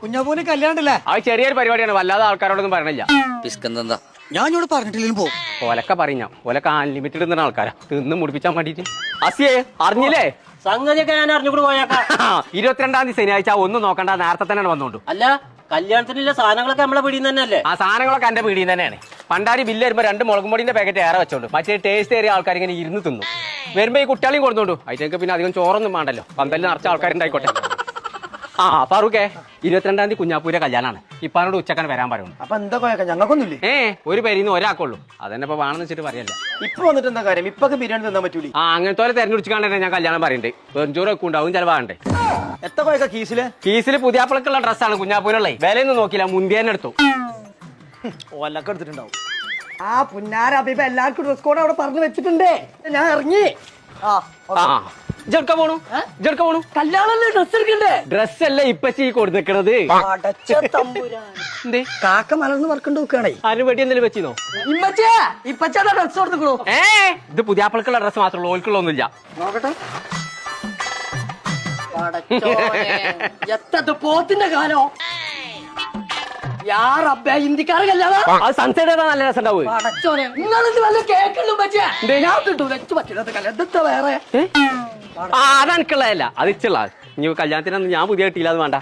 കുഞ്ഞാപ്പൂന് കല്യാണ്ടല്ലേ അത് ചെറിയൊരു പരിപാടിയാണ്. വല്ലാതെ ആൾക്കാരോടൊന്നും പറഞ്ഞില്ല പിസ്കന്തെന്താ ഞാൻ ഇങ്ങോട്ട് പറഞ്ഞിട്ടില്ലെങ്കിലും പോ. ഒലക്ക പറഞ്ഞ ഒലക്ക അൺലിമിറ്റഡ് എന്ന ആൾക്കാരാ. തിന്ന് മുടിപ്പിച്ചാൻ വേണ്ടിട്ട്. അസിയേ അറിഞ്ഞില്ലേ? സംഗതിയൊക്കെ ഞാൻ അറിഞ്ഞുകൂടി പോയേക്കാം. ഇരുപത്തിരണ്ടാം തീയതി ശനിയാഴ്ച ഒന്നും നോക്കണ്ട നേരത്തെ തന്നെ വന്നോണ്ടു. അല്ല കല്യാണത്തിനുള്ള സാധനങ്ങളൊക്കെ നമ്മളെ പിടിയിൽ തന്നെയല്ലേ? ആ സാധനങ്ങളൊക്കെ എന്റെ പിടിയിൽ തന്നെയാണ്. പണ്ടാരി ബില്ല് വരുമ്പോ രണ്ട് മുളകും പൊടിന്റെ പാക്കറ്റ് ഏറെ വെച്ചോണ്ട്. മറ്റേ ടേസ്റ്റ് ഏറിയ ആൾക്കാർ ഇങ്ങനെ ഇരുന്ന് തിന്നു. വരുമ്പോ ഈ കുട്ടികളെയും കൊടുത്തോണ്ടു. അതിലേക്ക് പിന്നെ അധികം ചോറൊന്നും വേണ്ടല്ലോ. പന്തലിൽ നിറച്ച ആൾക്കാരുണ്ടായിക്കോട്ടെ. ആ ഫാറൂഖേ ഇരുപത്തിരണ്ടാം തീയതി കുഞ്ഞാപ്പൂരെ കല്യാണാണ്. ഇപ്പാനോട് ഉച്ചക്കാൻ വരാൻ പറയുന്നു. അപ്പൊ എന്താ കൊയക്ക ഞങ്ങൾക്കൊന്നുമില്ലേ? ഏ ഒരു പേരിന്ന് ഒരാൾക്കുള്ളൂ. അതന്നെ ഇപ്പൊ വേണമെന്ന് വെച്ചിട്ട് പറയല്ല. ഇപ്പൊ വന്നിട്ട് എന്താ കാര്യം? ഇപ്പൊക്കെ ബിരിയാണി തന്നാൻ പറ്റൂലേ? ആ അങ്ങനത്തെ പോലെ തെരഞ്ഞെടുച്ചിക്കാണ്ട് ഞാൻ കല്യാണം പറയുന്നുണ്ട് വെറുംചോറ് ഒക്കെ ഉണ്ടാവും ചിലവാണ്ടേ എത്ര കൊയക്ക കീസിൽ? കീസിൽ പുതിയാപ്പിളക്കുള്ള ഡ്രസ്സാണ് കുഞ്ഞാപ്പൂരുള്ള വിലയൊന്നും നോക്കില്ല മുന്തിയന്നെ എടുത്തു. ഓലൊക്കെ എടുത്തിട്ടുണ്ടാവും. ആ പുന്നാര അപ്പൊ എല്ലാവർക്കും ഡ്രസ് കോഡ് അവിടെ പറഞ്ഞു വെച്ചിട്ടുണ്ട്. ഞാൻ ഇറങ്ങി. ആ ആ. ജെടുക്ക പോണു. ജെടുക്ക പോണു. കല്യാണല്ലേ ഡ്രസ് എടുക്കണ്ടേ? ഡ്രസ് അല്ല ഇപ്പച്ചി കൊടുത്തേക്കണത് എന്തേ? കാക്ക മലർന്ന് വർക്കണ്ട് നോക്കുകയാണേ. ആരും വെടി എന്തെങ്കിലും വെച്ചിരുന്നോ? ഇമ്മച്ചേ ഇപ്പച്ചാ ഡ്രസ് കൊടുത്തുക്കണു ഏ? ഇത് പുതിയാപ്പിളക്കുള്ള ഡ്രസ് മാത്രമേ ഓൽക്കുള്ള ഒന്നുമില്ല. നോക്കട്ടെ. എത്തത് പോത്തിന്റെ കാലോ? യാ ആ അതെനിക്കുള്ളതല്ല. അത് ഇച്ചുള്ള ഇനി കല്യാണത്തിനൊന്നും ഞാൻ പുതിയ കിട്ടിയില്ല അത് വേണ്ട.